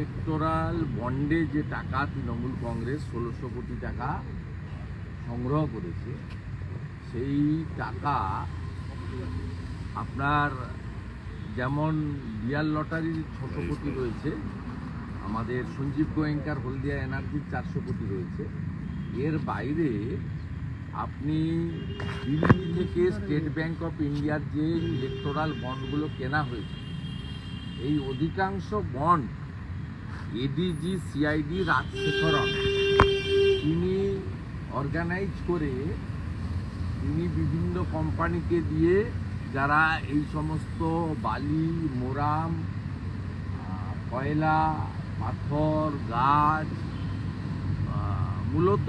Electoral বন্ডে যে টাকা তৃণমূল কংগ্রেস ষোলোশো কোটি টাকা সংগ্রহ করেছে সেই টাকা আপনার যেমন বিয়ার লটারির ছশো কোটি রয়েছে আমাদের সঞ্জীব গোয়েঙ্কার হলদিয়া এনার্জির চারশো কোটি রয়েছে। এর বাইরে আপনি দিল্লি থেকে স্টেট ব্যাংক অফ ইন্ডিয়ার যে ইলেকটোরাল বন্ডগুলো কেনা হয়েছে এই অধিকাংশ বন্ড এডিজি সিআইডি রাজশেখরন। তিনি অর্গানাইজ করে তিনি বিভিন্ন কোম্পানিকে দিয়ে যারা এই সমস্ত বালি, মোরাম কয়লা, পাথর, গাছ মূলত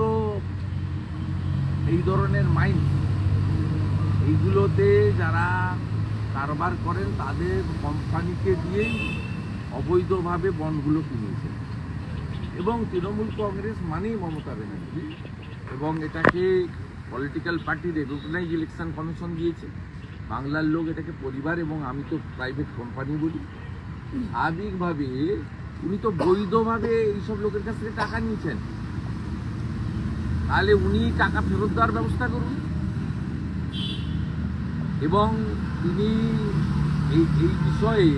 এই ধরনের মাইন এইগুলোতে যারা কারবার করেন, তাদের কোম্পানিকে দিয়েই অবৈধভাবে বনগুলো কিনেছেন এবং তৃণমূল কংগ্রেস মানেই মমতা ব্যানার্জি এবং এটাকে political party recognise election commission দিয়েছে। বাংলার লোক এটাকে পরিবার এবং আমি তো প্রাইভেট কোম্পানি বলি। স্বাভাবিকভাবে উনি তো বৈধভাবে এইসব লোকের কাছ থেকে টাকা নিয়েছেন। তাহলে উনি টাকা ফেরত দেওয়ার ব্যবস্থা করুন। এবং তিনি এই এই বিষয়ে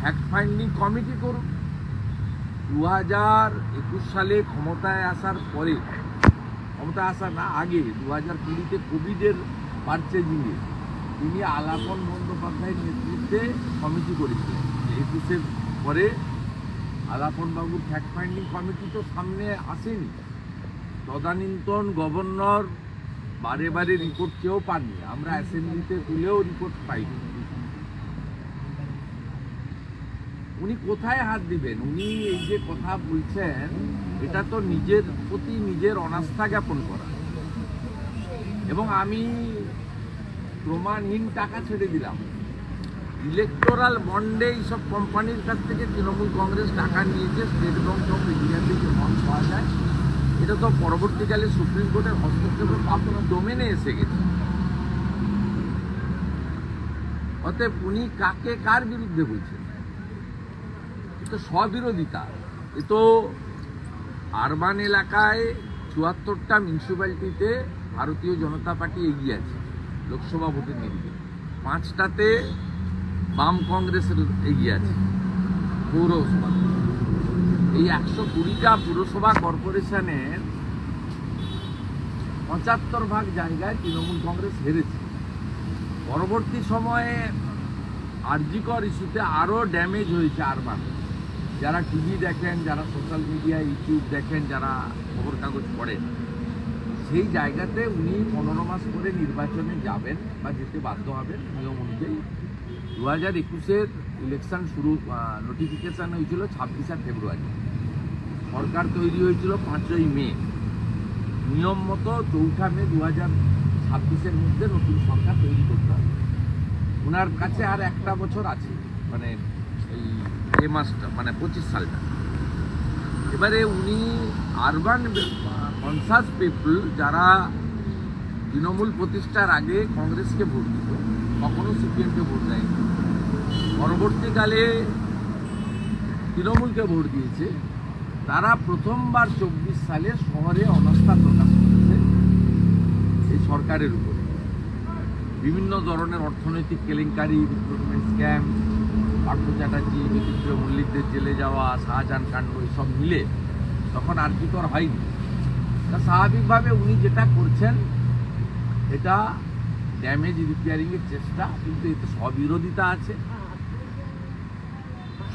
ফ্যাক্ট ফাইন্ডিং কমিটি করুন। দু হাজার একুশ সালে ক্ষমতায় আসার পরে ক্ষমতা আসার না আগে দু হাজার কুড়িতে কোভিডের পারচেজিংয়ে তিনি আলাপন বন্দ্যোপাধ্যায়ের নেতৃত্বে কমিটি করেছিলেন। একুশের পরে আলাপনবাবুর ফ্যাক্ট ফাইন্ডিং কমিটি তো সামনে আসেনি। তদানীন্তন গভর্নর বারে বারে রিপোর্ট চেয়েও পাননি। আমরা অ্যাসেম্বলিতে তুলেও রিপোর্ট পাইনি। উনি কোথায় হাত দিবেন? উনি এই যে কথা বলছেন, এটা তো নিজের প্রতি নিজের অনাস্থা জ্ঞাপন করা। এবং আমি প্রমাণহীন টাকা ছেড়ে দিলাম। ইলেকটোরাল বন্ডে এইসব কোম্পানির কাছ থেকে তৃণমূল কংগ্রেস টাকা নিয়েছে স্টেট ব্যাংক অফ ইন্ডিয়াতে যে বন্ড পাওয়া যায়। এটা তো পরবর্তীকালে সুপ্রিম কোর্টের হস্তক্ষেপে পাপনা ডোমেনে এসে গেছে। অতএব উনি কাকে কার বিরুদ্ধে বলছেন? তো স্ববিরোধিতা। এ তো আরবান এলাকায় চুয়াত্তরটা মিউনিসিপ্যালিটিতে ভারতীয় জনতা পার্টি এগিয়ে আছে, লোকসভা ভোটের নিরিখে। পাঁচটাতে বাম কংগ্রেসের এগিয়ে আছে পৌরসভা এই একশো কুড়িটা পুরসভা কর্পোরেশনের পঁচাত্তর ভাগ জায়গায় তৃণমূল কংগ্রেস হেরেছে। পরবর্তী সময়ে আরজিকর ইস্যুতে আরও ড্যামেজ হয়েছে আরবান। যারা টিভি দেখেন, যারা সোশ্যাল মিডিয়া ইউটিউব দেখেন, যারা খবর কাগজ পড়েন সেই জায়গাতে উনি পনেরো মাস পরে নির্বাচনে যাবেন বা যেতে বাধ্য হবেন নিয়ম অনুযায়ী। দু হাজার একুশের ইলেকশন শুরু নোটিফিকেশান হয়েছিল ছাব্বিশে ফেব্রুয়ারি। সরকার তৈরি হয়েছিল পাঁচই মে। নিয়ম মতো চৌঠা মে দু হাজার ছাব্বিশের মধ্যে নতুন সরকার তৈরি করতে হবে। ওনার কাছে আর একটা বছর আছে মানে এ মাসটা মানে পঁচিশ সালটা। এবারে উনি আরবান কনসাস পিপল যারা তৃণমূল প্রতিষ্ঠার আগে কংগ্রেসকে ভোট দিত, কখনো সিপিএমকে ভোট দেয়নি। পরবর্তীকালে তৃণমূলকে ভোট দিয়েছে। তারা প্রথমবার চব্বিশ সালে শহরে অনাস্থা প্রকাশ করেছে এই সরকারের উপরে। বিভিন্ন ধরনের অর্থনৈতিক কেলেঙ্কারি রিক্রুটমেন্ট স্ক্যাম পার্থ চ্যাটার্জি বিচিত্র মল্লিকদের জেলে যাওয়া, শাহজাহান কাণ্ড সব মিলে তখন আর্থিকর হয়নি। তা স্বাভাবিকভাবে উনি যেটা করছেন, এটা ড্যামেজ রিপেয়ারিংয়ের চেষ্টা, কিন্তু এতে স্ববিরোধিতা আছে।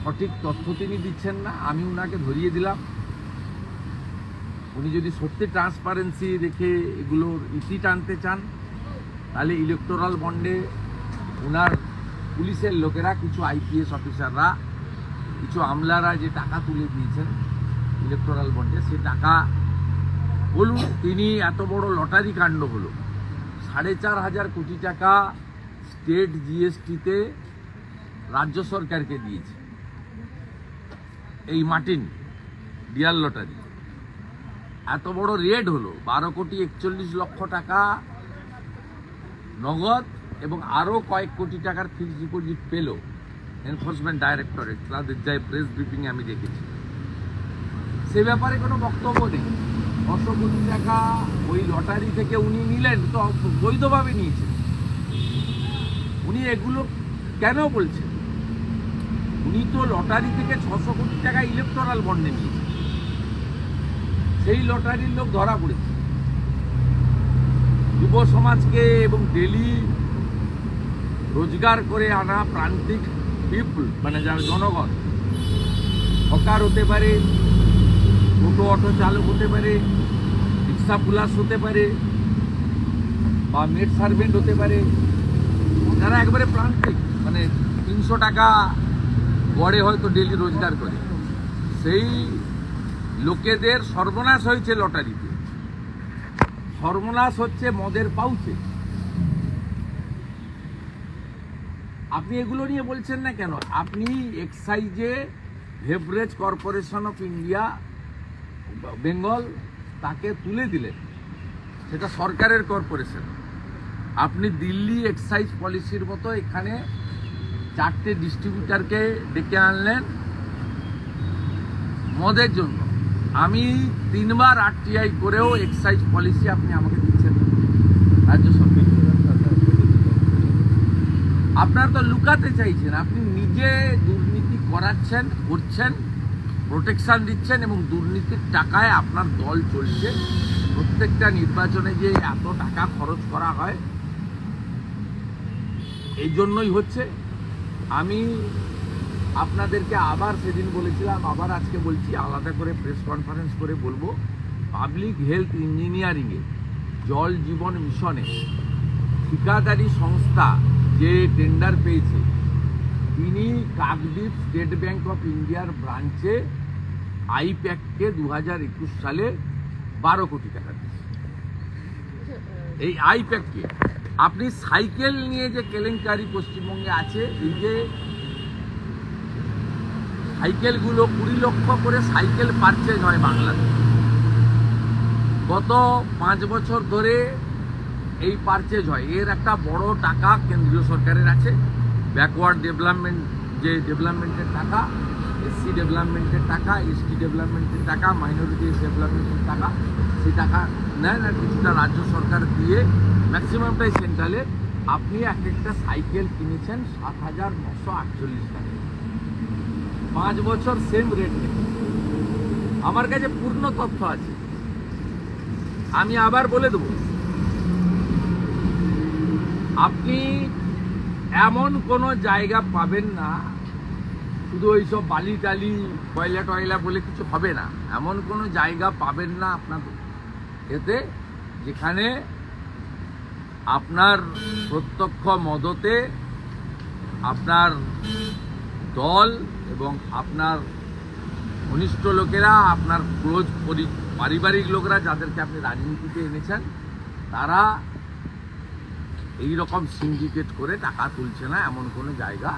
সঠিক তথ্য তিনি দিচ্ছেন না, আমি উনাকে ধরিয়ে দিলাম। উনি যদি সত্যি ট্রান্সপারেন্সি রেখে এগুলোর ইতি টানতে চান, তাহলে ইলেকটোরাল বন্ডে ওনার পুলিশের লোকেরা, কিছু আইপিএস অফিসাররা কিছু আমলারা যে টাকা তুলে দিয়েছেন ইলেকট্রাল বন্ডে সে টাকা বলুন, তিনি এত বড় লটারি কাণ্ড হলো। সাড়ে চার হাজার কোটি টাকা স্টেট জিএসটিতে রাজ্য সরকারকে দিয়েছে। এই মার্টিন ডিয়ার লটারি। এত বড় রেড হলো, বারো কোটি একচল্লিশ লক্ষ টাকা নগদ এবং আরও কয়েক কোটি টাকার ফিক্সড ডিপোজিট পেল এনফোর্সমেন্ট ডাইরেক্টরেট তাদের যাই প্রেস ব্রিফিংয়ে আমি দেখেছি। সে ব্যাপারে কোনো বক্তব্য নেই। ছশো কোটি টাকা ওই লটারি থেকে উনি নিলেন, তো বৈধভাবে নিয়েছেন। উনি এগুলো কেন বলছেন? উনি তো লটারি থেকে ছশো কোটি টাকা ইলেকট্রাল বন্ডে নিয়েছেন। সেই লটারির লোক ধরা পড়েছে। যুব সমাজকে এবং ডেলি রোজগার করে আনা প্রান্তিক পিপল মানে যার জনগণ। হকার হতে পারে, টোটো, অটো চালক হতে পারে, রিক্সা পুলাস হতে পারে, বা মেড সার্ভেন্ট হতে পারে, যারা একবারে প্রান্তিক মানে তিনশো টাকা গড়ে হয়তো ডেলি রোজগার করে। সেই লোকেদের সর্বনাশ হয়েছে লটারিতে। সর্বনাশ হচ্ছে মদের পাউচে। আপনি এগুলো নিয়ে বলছেন না কেন? আপনি এক্সাইজে beverage corporation of India Bengal তাকে তুলে দিলেন। সেটা সরকারের কর্পোরেশন আপনি দিল্লি এক্সাইজ পলিসির মতো এখানে চারটে ডিস্ট্রিবিউটারকে ডেকে আনলেন মদের জন্য। আমি তিনবার আরটিআই করেও এক্সাইজ পলিসি আপনি আমাকে দিচ্ছেন। রাজ্য সরকার। আপনার তো লুকাতে চাইছেন, আপনি নিজে দুর্নীতি করাচ্ছেন, করছেন প্রোটেকশান দিচ্ছেন এবং দুর্নীতির টাকায় আপনার দল চলছে। প্রত্যেকটা নির্বাচনে যে এত টাকা খরচ করা হয়, এই জন্যই হচ্ছে। আমি আপনাদেরকে আবার সেদিন বলেছিলাম, আবার আজকে বলছি, আলাদা করে প্রেস কনফারেন্স করে বলব। পাবলিক হেলথ ইঞ্জিনিয়ারিংয়ে জল জীবন মিশনে ঠিকাদারি সংস্থা যে টেন্ডার পেয়েছে, তিনি কাকদ্বীপ স্টেট ব্যাংক অফ ইন্ডিয়ার ব্রাঞ্চে আইপ্যাককে দু হাজার একুশ সালে বারো কোটি টাকা দিয়েছে। এই আইপ্যাককে আপনি সাইকেল নিয়ে যে কেলেঙ্কারি পশ্চিমবঙ্গে আছে, এই যে সাইকেলগুলো কুড়ি লক্ষ করে সাইকেল পারচেজ হয় বাংলাতে গত পাঁচ বছর ধরে এই পারচেজ হয়। এর একটা বড় টাকা কেন্দ্রীয় সরকারের আছে। ব্যাকওয়ার্ড ডেভেলপমেন্ট যে ডেভেলপমেন্টের টাকা এসসি ডেভেলপমেন্টের টাকা এসটি ডেভেলপমেন্টের টাকা মাইনরিটি ডেভেলপমেন্টের টাকা, সেই টাকা নেন আর কিছুটা রাজ্য সরকার দিয়ে ম্যাক্সিমামটাই সেন্ট্রালে আপনি এক একটা সাইকেল কিনেছেন সাত হাজার নশো আটচল্লিশ টাকা। পাঁচ বছর সেম রেট আমার কাছে পূর্ণ তথ্য আছে। আমি আবার বলে দেবো। আপনি এমন কোনো জায়গা পাবেন না, শুধু ওই সব বালি টালি, কয়লা টয়লা বলে কিছু হবে না। এমন কোনো জায়গা পাবেন না আপনার এতে যেখানে আপনার প্রত্যক্ষ মদতে আপনার দল এবং আপনার ঘনিষ্ঠ লোকেরা, আপনার ক্লোজ পারিবারিক লোকরা যাদেরকে আপনি রাজনীতিতে এনেছেন, তারা এই রকম সিন্ডিকেট করে টাকা তুলছে না এমন কোনো জায়গা।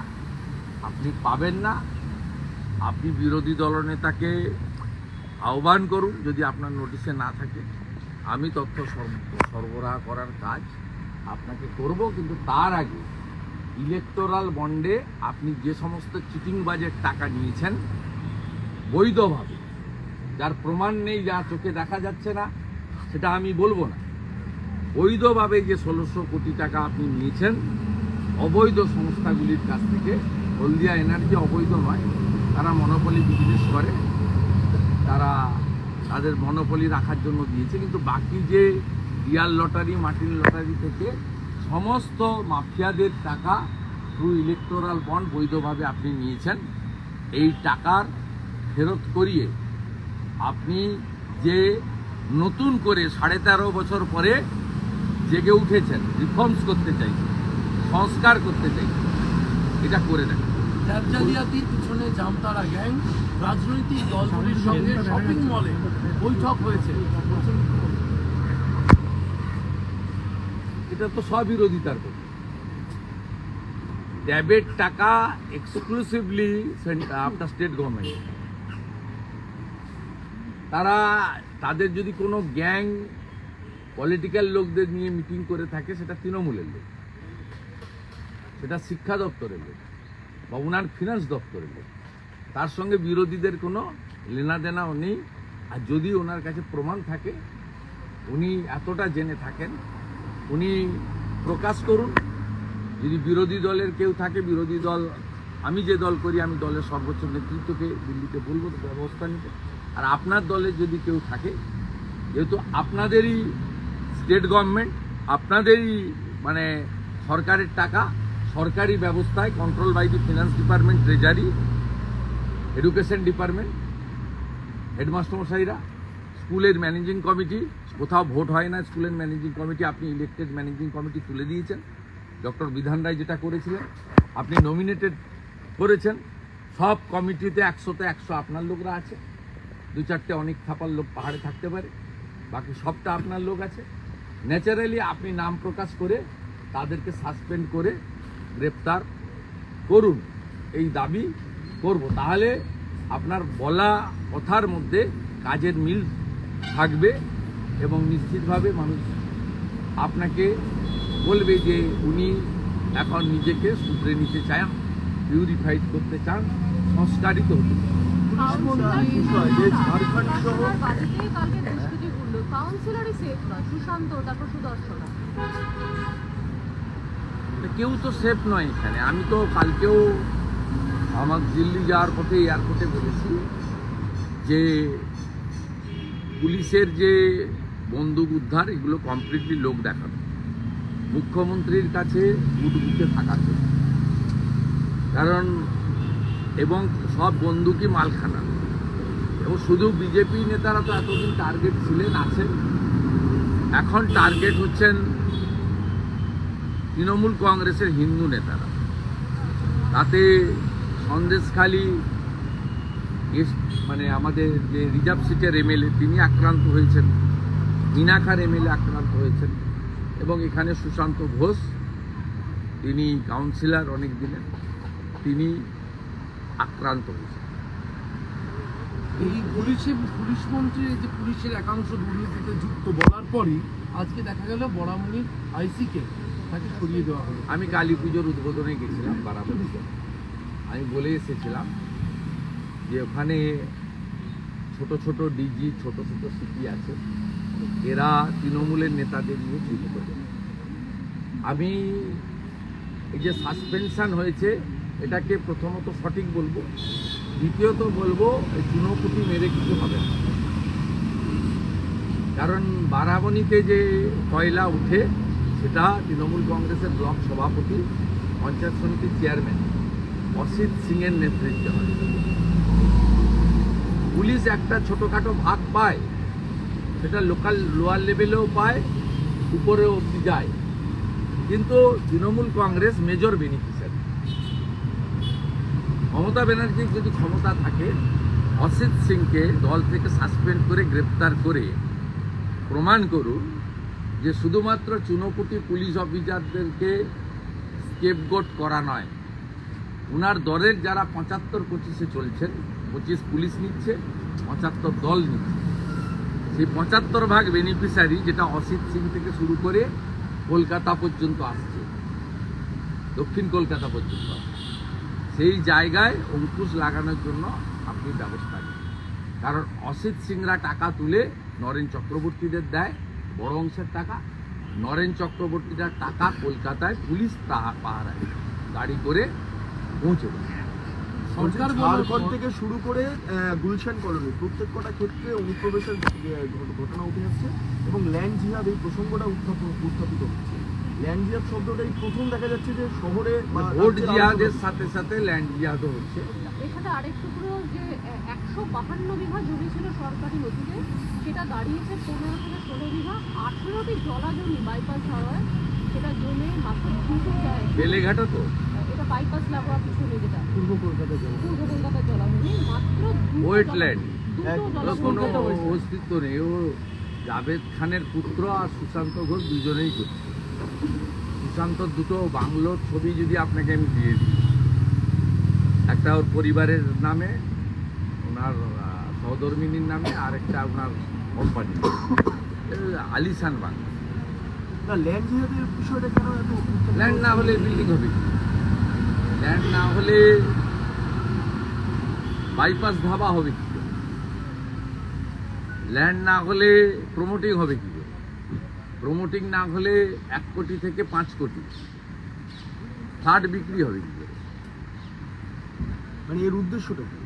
আপনি পাবেন না। আপনি বিরোধী দলনেতাকে আহ্বান করুন যদি আপনার নোটিশে না থাকে। আমি তথ্য সরবরাহ করার কাজ আপনাকে করব, কিন্তু তার আগে ইলেকটোরাল বন্ডে আপনি যে সমস্ত চিটিং বাজের টাকা নিয়েছেন, বৈধভাবে, যার প্রমাণ নেই, যা চোখে দেখা যাচ্ছে না, সেটা আমি বলব না। বৈধভাবে যে ষোলোশো কোটি টাকা আপনি নিয়েছেন, অবৈধ সংস্থাগুলির কাছ থেকে, হলদিয়া এনার্জি অবৈধ নয়, তারা মনোপলি বিজনেস করে, তারা তাদের মনোপলি রাখার জন্য দিয়েছে, কিন্তু বাকি যে রিয়াল লটারি মাটির লটারি থেকে সমস্ত মাফিয়াদের টাকা থ্রু ইলেকটোরাল বন্ড বৈধভাবে আপনি নিয়েছেন, এই টাকার ফেরত করিয়ে আপনি যে নতুন করে সাড়ে তেরো বছর পরে জেগে উঠেছেন রিফর্মস করতে চাইছেন সংস্কার করতে চাইছেন এটা করে দেন। জালিয়াতির পিছনে জামতারা গ্যাং রাজনৈতিক দলগুলির সঙ্গে শপিং মলে বৈঠক হয়েছে। এটা তো স্ববিরোধিতার কথা। ট্যাবের টাকা এক্সক্লুসিভলি আপনার স্টেট গভর্নমেন্ট তারা তাদের যদি কোনো গ্যাং পলিটিক্যাল লোকদের নিয়ে মিটিং করে থাকে সেটা তৃণমূলের লোক। সেটা শিক্ষা দপ্তরের লোক বা ওনার ফিনান্স দপ্তরের লোক। তার সঙ্গে বিরোধীদের কোনো লেনাদেনাও নেই। আর যদি ওনার কাছে প্রমাণ থাকে, উনি এতটা জেনে থাকেন, উনি প্রকাশ করুন। যদি বিরোধী দলের কেউ থাকে, বিরোধী দল, আমি যে দল করি, আমি দলের সর্বোচ্চ নেতৃত্বকে দিল্লিতে বলব, ব্যবস্থা নিতে। আর আপনার দলের যদি কেউ থাকে, যেহেতু আপনাদেরই স্টেট গভর্নমেন্ট আপনাদেরই মানে সরকারের টাকা সরকারি ব্যবস্থায় control by the finance department treasury education department headmaster মশাইরা, স্কুলের ম্যানেজিং কমিটি কোথাও ভোট হয় না স্কুলের ম্যানেজিং কমিটি আপনি ইলেক্টেড ম্যানেজিং কমিটি তুলে দিয়েছেন। ডক্টর বিধান রায় যেটা করেছিলেন, আপনি নমিনেটেড করেছেন। সব কমিটিতে একশোতে একশো আপনার লোকরা আছে। দু চারটে অনেক থাপার লোক পাহাড়ে থাকতে পারে। বাকি সবটা আপনার লোক আছে। ন্যাচারালি আপনি নাম প্রকাশ করে তাদেরকে সাসপেন্ড করে গ্রেপ্তার করুন। এই দাবি করব। তাহলে আপনার বলা কথার মধ্যে কাজের মিল থাকবে এবং নিশ্চিতভাবে মানুষ আপনাকে বলবে যে উনি এখন নিজেকে শুধরে নিতে চান পিউরিফাইড করতে চান সংস্কারিত হতে চান। কাউন্সিলরই সেফ নয়, সুশান্ত তারপর সুদর্শনা। কেউ তো সেফ নয় এখানে। আমি তো কালকেও আমার দিল্লি যাওয়ার পথে এয়ারপোর্টে বলেছি যে পুলিশের যে বন্দুক উদ্ধার, এগুলো কমপ্লিটলি লোক দেখানো মুখ্যমন্ত্রীর কাছে বুটবুকে থাকার জন্য কারণ, এবং সব বন্দুকই মালখানা। এবং শুধু বিজেপি নেতারা তো এতদিন টার্গেট ছিলেন, আছেন। এখন টার্গেট হচ্ছেন তৃণমূল কংগ্রেসের হিন্দু নেতারা। তাতে সন্দেশখালী মানে আমাদের যে রিজার্ভ সিটের এমএলএ তিনি আক্রান্ত হয়েছেন। মিনাখার এমএলএ আক্রান্ত হয়েছেন। এবং এখানে সুশান্ত ঘোষ, তিনি কাউন্সিলর অনেক দিনের, তিনি আক্রান্ত হয়েছেন। এই পুলিশে পুলিশ মন্ত্রী, এই যে পুলিশের একাংশ দুর্নীতিতে যুক্ত বলার পরই আজকে দেখা গেল বড়ামণির আইসিকে তাকে সরিয়ে দেওয়া হলো। আমি কালী পুজোর উদ্বোধনে গেছিলাম বারাবতীতে আমি বলে এসেছিলাম যে ওখানে ছোট ছোট ডিজি, ছোট ছোট সিটি আছে। এরা তৃণমূলের নেতাদের নিয়ে চুরি করে। আমি এই যে সাসপেনশন হয়েছে, এটাকে প্রথমত সঠিক বলব। দ্বিতীয়ত বলব, এই চুনোপুটি মেরে কিছু হবে না। কারণ বারাবণীতে যে কয়লা উঠে, সেটা তৃণমূল কংগ্রেসের ব্লক সভাপতি, পঞ্চায়েত সমিতির চেয়ারম্যান, অসিত সিংয়ের নেতৃত্বে হয়। পুলিশ একটা ছোটোখাটো ভাগ পায়, সেটা লোকাল লোয়ার লেভেলেও পায়, উপরেও অব্দি যায়। কিন্তু তৃণমূল কংগ্রেস মেজর বেনিফিশিয়ারি মমতা ব্যানার্জির যদি ক্ষমতা থাকে, অসিত সিংকে দল থেকে সাসপেন্ড করে গ্রেপ্তার করে প্রমাণ করুন যে শুধুমাত্র চুনোপুটি পুলিশ অফিসারদেরকে স্কেপগোট করা নয় ওনার দলের যারা পঁচাত্তর পঁচিশে চলছেন, পঁচিশ পুলিশ নিচ্ছে, পঁচাত্তর দল নিচ্ছে। সেই পঁচাত্তর ভাগ বেনিফিশিয়ারি যেটা অসিত সিং থেকে শুরু করে কলকাতা পর্যন্ত আসছে, দক্ষিণ কলকাতা পর্যন্ত আসছে। সেই জায়গায় অঙ্কুশ লাগানোর জন্য আপনি ব্যবস্থা নিন। কারণ অসিত সিংরা টাকা তুলে নরেন চক্রবর্তীদের দেয় বড় অংশের টাকা। নরেন চক্রবর্তীরা টাকা কলকাতায় পুলিশ পাহারায় গাড়ি করে পৌঁছে দেয় সরকার ঝাড়খণ্ড থেকে শুরু করে গুলশান কলোনি প্রত্যেক কটা ক্ষেত্রে অনুপ্রবেশের ঘটনা উঠে আসছে এবং ল্যান্ড জিহাদ এই প্রসঙ্গটা উত্থাপন উত্থাপিত হচ্ছে। ল্যান্ড জিহাদ শব্দটাই প্রথম দেখা যাচ্ছে যে শহরে বা ভোট জিহাদের সাথে সাথে ল্যান্ড জিহাদও হচ্ছে। এখানে আরেকটু পুরো যে একশো বাহান্ন বিঘা জমি ছিল সরকারি নথিতে সেটা দাঁড়িয়েছে পনেরো থেকে ষোলো বিঘা। আঠেরোটি জলা জমি বাইপাস হওয়ায় সেটা জমে মাত্র বেলেঘাটা তো। এটা বাইপাস লাগোয়া পিছনে যেটা। পূর্ব কলকাতা জেলা পূর্ব কলকাতার জলাভূমি মাত্র কোনো অস্তিত্ব নেই। ও জাভেদ খানের পুত্র আর সুশান্ত ঘোষ দুজনেই করছে। সুশান্তর দুটো বাংলোর ছবি যদি আপনাকে আমি দিয়ে দিই। একটা ওর পরিবারের নামে ওনার সহধর্মিনীর নামে আর একটা ওনার কোম্পানি আলিশান বাংলা। না ল্যান্ড না হলে বিল্ডিং হবে ল্যান্ড না হলে বাইপাস ধাবা হবে কি? ল্যান্ড না হলে প্রমোটিং হবে কি? প্রমোটিং না হলে এক কোটি থেকে পাঁচ কোটি। ফ্ল্যাট বিক্রি হবে কি করে? মানে এর উদ্দেশ্যটা কি?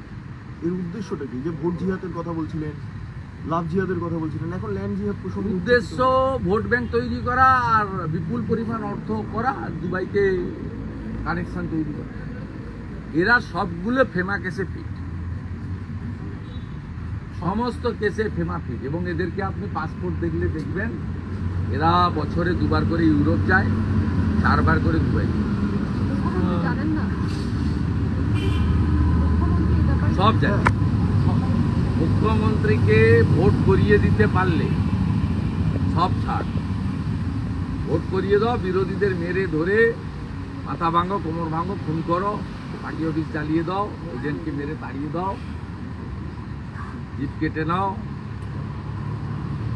এর উদ্দেশ্যটা কি? যে ভোট জিহাদের কথা বলছিলেন লাভ জিহাদের কথা বলছিলেন এখন ল্যান্ড জিহাদ প্রসঙ্গ উদ্দেশ্য ভোট ব্যাংক তৈরি করা আর বিপুল পরিমাণ অর্থ করা আর দুবাইতে কানেকশন তৈরি করা। এরা সবগুলো ফেমা কেসে ফিট সমস্ত কেসে ফেমা ফিট এবং এদেরকে আপনি পাসপোর্ট দেখলে দেখবেন এরা বছরে দুবার করে ইউরোপ যায় চারবার করে দুবাই ব্যাপারে? সব জায়গায় মুখ্যমন্ত্রীকে ভোট করিয়ে দিতে পারলে সব ছাড়। ভোট করিয়ে দাও বিরোধীদের মেরে ধরে মাথা ভাঙো কোমর ভাঙো খুন করো পার্টি অফিস চালিয়ে দাও এজেন্টকে মেরে তাড়িয়ে দাও জিপ কেটে নাও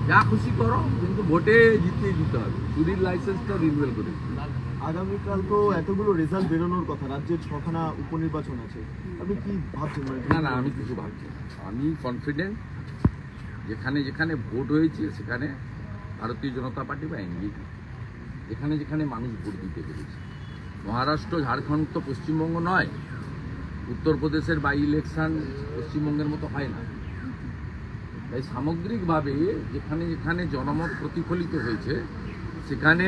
যা খুশি করো কিন্তু ভোটে জিতিয়ে দিতে হবে। চুরির লাইসেন্সটা রিনুয়েল করে আগামীকাল তো এতগুলো রেজাল্ট বেরোনোর কথা রাজ্যের ছখানা উপনির্বাচন আছে। আপনি কি ভাবছেন? মানে না না আমি কিছু ভাবছি আমি কনফিডেন্ট যেখানে যেখানে ভোট হয়েছে সেখানে ভারতীয় জনতা পার্টি বা এনডিএ। যেখানে যেখানে মানুষ ভোট দিতে পেরেছে। মহারাষ্ট্র ঝাড়খণ্ড তো পশ্চিমবঙ্গ নয়। উত্তরপ্রদেশের বাই ইলেকশন পশ্চিমবঙ্গের মতো হয় না। তাই সামগ্রিকভাবে যেখানে যেখানে জনমত প্রতিফলিত হয়েছে, সেখানে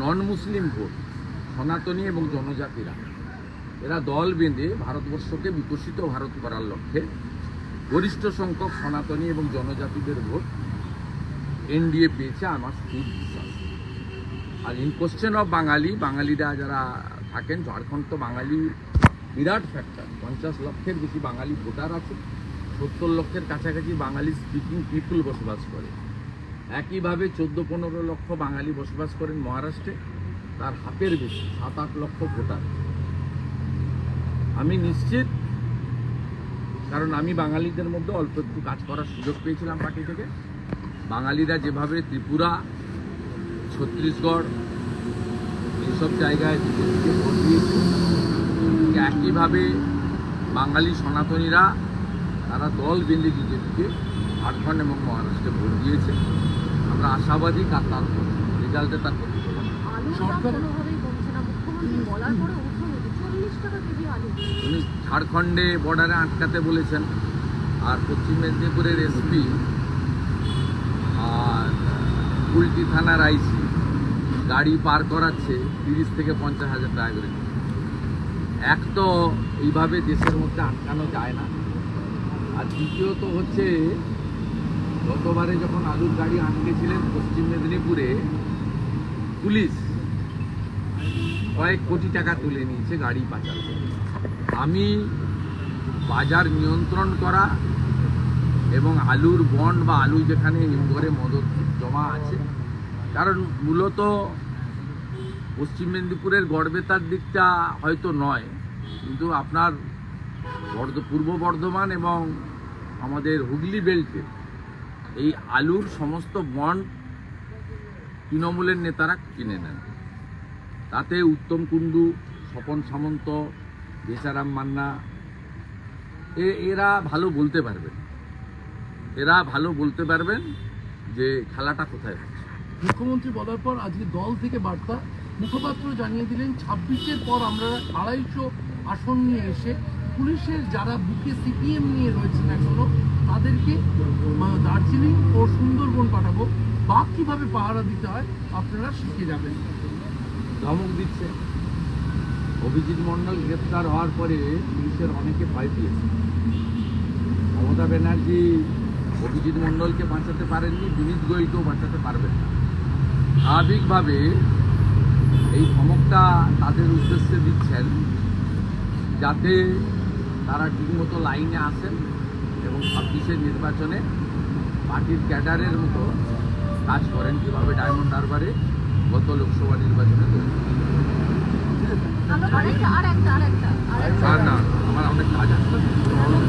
নন মুসলিম ভোট, সনাতনী এবং জনজাতিরা, এরা দল বেঁধে ভারতবর্ষকে বিকশিত ভারত করার লক্ষ্যে গরিষ্ঠ সংখ্যক সনাতনী এবং জনজাতিদের ভোট এনডিএ পেয়েছে আমার খুব বিশ্বাস। আর ইন কোশ্চেন অফ বাঙালি বাঙালিরা যারা থাকেন, ঝাড়খণ্ড তো বাঙালি বিরাট ফ্যাক্টর পঞ্চাশ লক্ষের বেশি বাঙালি ভোটার আছে। সত্তর লক্ষের কাছাকাছি বাঙালি স্পিকিং পিপুল বসবাস করে। একইভাবে চোদ্দ পনেরো লক্ষ বাঙালি বসবাস করেন মহারাষ্ট্রে। তার হাতের বেশি, সাত আট লক্ষ ভোটার। আমি নিশ্চিত, কারণ আমি বাঙালিদের মধ্যে অল্প একটু কাজ করার সুযোগ পেয়েছিলাম পার্টি থেকে। বাঙালিরা যেভাবে ত্রিপুরা, ছত্তিশগড় এইসব জায়গায় একইভাবে বাঙালি সনাতনীরা তারা দল বেঁধে বিজেপিকে ঝাড়খণ্ড এবং মহারাষ্ট্রে ভোট দিয়েছে। আমরা আশাবাদী কার তার রেজাল্টে তার প্রতিফলন উনি ঝাড়খণ্ডে বর্ডারে আটকাতে বলেছেন। আর পশ্চিম মেদিনীপুরের এসপি আর কুলটি থানার আইসি গাড়ি পার করাচ্ছে তিরিশ থেকে পঞ্চাশ হাজার টাকা করে। এক তো এইভাবে দেশের মধ্যে আটকানো যায় না। আর দ্বিতীয়ত হচ্ছে, গতবারে যখন আলুর গাড়ি আটকেছিলেন পশ্চিম মেদিনীপুরে, পুলিশ কয়েক কোটি টাকা তুলে নিয়েছে গাড়ি পাচার আমি বাজার নিয়ন্ত্রণ করা এবং আলুর বন্ড বা আলু যেখানে হিমঘরে মদত জমা আছে, কারণ মূলত পশ্চিম মেদিনীপুরের গড়বেতার দিকটা হয়তো নয়, কিন্তু আপনার পূর্ব বর্ধমান এবং আমাদের হুগলি বেল্টে এই আলুর সমস্ত বন্ড তৃণমূলের নেতারা কিনে নেন। তাতে উত্তম কুণ্ডু, স্বপন সামন্ত, বেচারাম মান্না, এ, এরা ভালো বলতে পারবেন। এরা ভালো বলতে পারবেন যে খেলাটা কোথায় হচ্ছে। মুখ্যমন্ত্রী বলার পর আজকে দল থেকে বার্তা, মুখপাত্র জানিয়ে দিলেন, ছাব্বিশের পর আমরা আড়াইশো আসন নিয়ে এসে পুলিশের যারা বুকে সিপিএম নিয়ে রয়েছেন এখনও, তাদেরকে দার্জিলিং ও সুন্দরবন পাঠাবো। বা কীভাবে পাহারা দিতে হয়, আপনারা শিখে যাবেন। ধমক দিচ্ছে। অভিজিৎ মণ্ডল গ্রেপ্তার হওয়ার পরে পুলিশের অনেকে ভয় পেয়েছে। মমতা ব্যানার্জি অভিজিৎ মণ্ডলকে বাঁচাতে পারেননি, বিনীত গোয়েলকেও বাঁচাতে পারবেন না। স্বাভাবিকভাবে এই ধমকটা তাদের উদ্দেশ্যে দিচ্ছেন, যাতে তারা ঠিকমতো লাইনে আসেন এবং ছাব্বিশের নির্বাচনে পার্টির ক্যাডারের মতো কাজ করেন কীভাবে ডায়মন্ড হারবারে গত লোকসভা নির্বাচনে না আমার অনেক কাজ আছে।